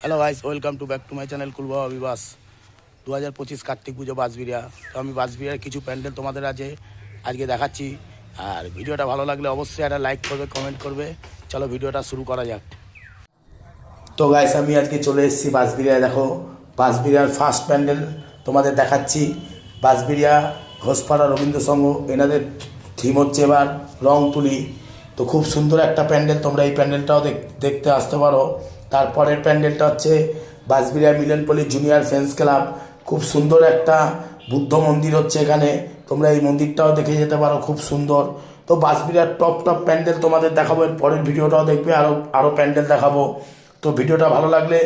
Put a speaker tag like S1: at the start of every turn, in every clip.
S1: Hello guys welcome to back to my channel কুলবাবা বিবাস দু হাজার পঁচিশ কার্তিক পুজো বাসবিরিয়া তো আমি বাসবিরিয়ার কিছু প্যান্ডেল তোমাদের আছে আজকে দেখাচ্ছি। আর ভিডিওটা ভালো লাগলে অবশ্যই একটা লাইক করবে কমেন্ট করবে। চলো ভিডিওটা শুরু করা যাক। তো গাইস আমি আজকে চলে এসেছি বাসবিরিয়া দেখো। বাসবিরিয়ার ফার্স্ট প্যান্ডেল তোমাদের দেখাচ্ছি। বাসবিরিয়া ঘোষপাড়া রবীন্দ্র সংঘ এনাদের থিম হচ্ছে এবার রং তুলি তো খুব সুন্দর একটা প্যান্ডেল, তোমরা এই প্যান্ডেলটাও দেখ- দেখতে আসতে পারো। তারপরের প্যান্ডেলটা হচ্ছে Basbiria Milanpalli junior friends club. খুব সুন্দর একটা বুদ্ধ মন্দির হচ্ছে এখানে। তোমরা এই মন্দিরটাও দেখে যেতে পারো, খুব সুন্দর। তো বাসবিরিয়ার টপ টপ প্যান্ডেল তোমাদের দেখাবো, এর পরের ভিডিওটাও দেখবে আরও আরও প্যান্ডেল দেখাবো। তো ভিডিওটা ভালো লাগলে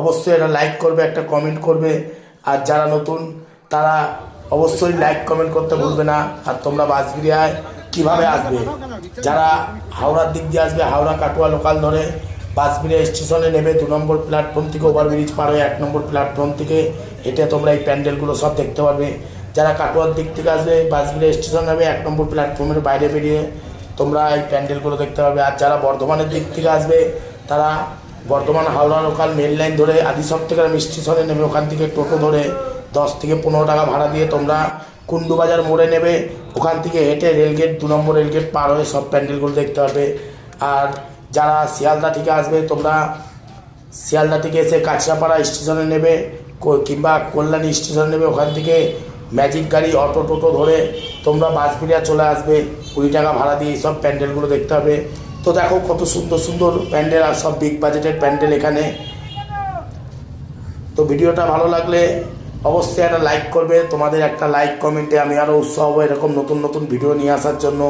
S1: অবশ্যই একটা লাইক করবে, একটা কমেন্ট করবে। আর যারা নতুন, তারা অবশ্যই লাইক কমেন্ট করতে ভুলবে না। আর তোমরা বাসবিরিয়ায় কীভাবে আসবে? যারা হাওড়ার দিক দিয়ে আসবে, হাওড়া, কাটোয়া, লোকাল ধরে বাসবিরিয়া স্টেশনে নেবে দু নম্বর প্ল্যাটফর্ম থেকে ওভারব্রিজ পার হয়ে এক নম্বর প্ল্যাটফর্ম থেকে। হেঁটে তোমরা এই প্যান্ডেলগুলো সব দেখতে পারবে। যারা কাটোয়ার দিক থেকে আসবে বাসবিরিয়া স্টেশন নেবে এক নম্বর প্ল্যাটফর্মের বাইরে বেরিয়ে। তোমরা এই প্যান্ডেলগুলো দেখতে পাবে আর যারা বর্ধমানের দিক থেকে আসবে, তারা Bardhaman Howrah local main line ধরে আদিসব থেকে স্টেশনে নেবে ওখান থেকে টোটো ধরে দশ থেকে পনেরো টাকা ভাড়া দিয়ে তোমরা কুন্ডু বাজার মোড়ে নেবে। ওখান থেকে হেঁটে রেলগেট, দু নম্বর রেলগেট পার হয়ে সব প্যান্ডেলগুলো দেখতে পাবে আর যারা শিয়ালদা থেকে আসবে, তোমরা শিয়ালদা থেকে এসে কাছড়াপাড়া স্টেশনে নেবে কিংবা কল্যাণী স্টেশনে নেবে। ওখান থেকে ম্যাজিক গাড়ি, অটো, টোটো ধরে তোমরা বাসবিরিয়া চলে আসবে। কুড়ি টাকা ভাড়া দিয়ে সব প্যান্ডেলগুলো দেখতে হবে। তো দেখো কত সুন্দর সুন্দর প্যান্ডেল আর সব বিগ বাজেটের প্যান্ডেল এখানে। তো ভিডিওটা ভালো লাগলে অবশ্যই একটা লাইক করবে। তোমাদের একটা লাইক কমেন্টে আমি আরও উৎসাহ হব এরকম নতুন নতুন ভিডিও নিয়ে আসার জন্য।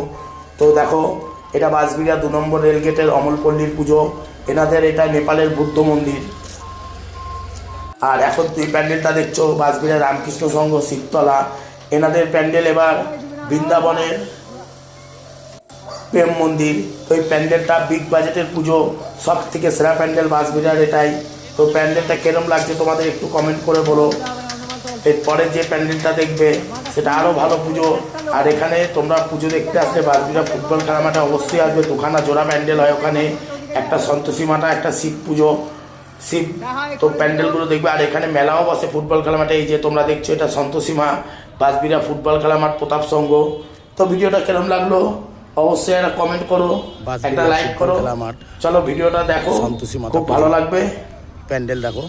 S1: তো দেখো এটা বাসবিরিয়া দু নম্বর রেলগেটের অমলপল্লীর পুজো। এনাদের এটা নেপালের বুদ্ধ মন্দির। আর এখন তুই প্যান্ডেলটা দেখছ বাসবিরিয়া রামকৃষ্ণ সংঘ শিবতলা। এনাদের প্যান্ডেল এবার বৃন্দাবনের প্রেম মন্দির। ওই প্যান্ডেলটা বিগ বাজেটের পুজো সব থেকে সেরা প্যান্ডেল বাসবিরার এটাই। তো প্যান্ডেলটা কেরম লাগছে তোমাদের একটু কমেন্ট করে বলো। এরপরে যে প্যান্ডেলটা দেখবে সেটা আরও ভালো পুজো। আর এখানে তোমরা পুজো দেখতে আসলে বাসবিরা ফুটবল খেলা মাঠে অবশ্যই আসবে। দুখানা জোড়া প্যান্ডেল হয় ওখানে। একটা সন্তোষী মাতা একটা শিব পুজো। শিব তো প্যান্ডেলগুলো দেখবে। আর এখানে মেলাও বসে ফুটবল খেলা মাঠে। এই যে তোমরা দেখছ এটা সন্তোষী মা বাসবিরা ফুটবল খেলা মাঠ প্রতাপ সংঘ। তো ভিডিওটা কেরম লাগল? অবশ্যই একটা কমেন্ট করো একটা লাইক করো। চলো ভিডিওটা দেখো। খুব ভালো লাগবে।
S2: প্যান্ডেল দেখো।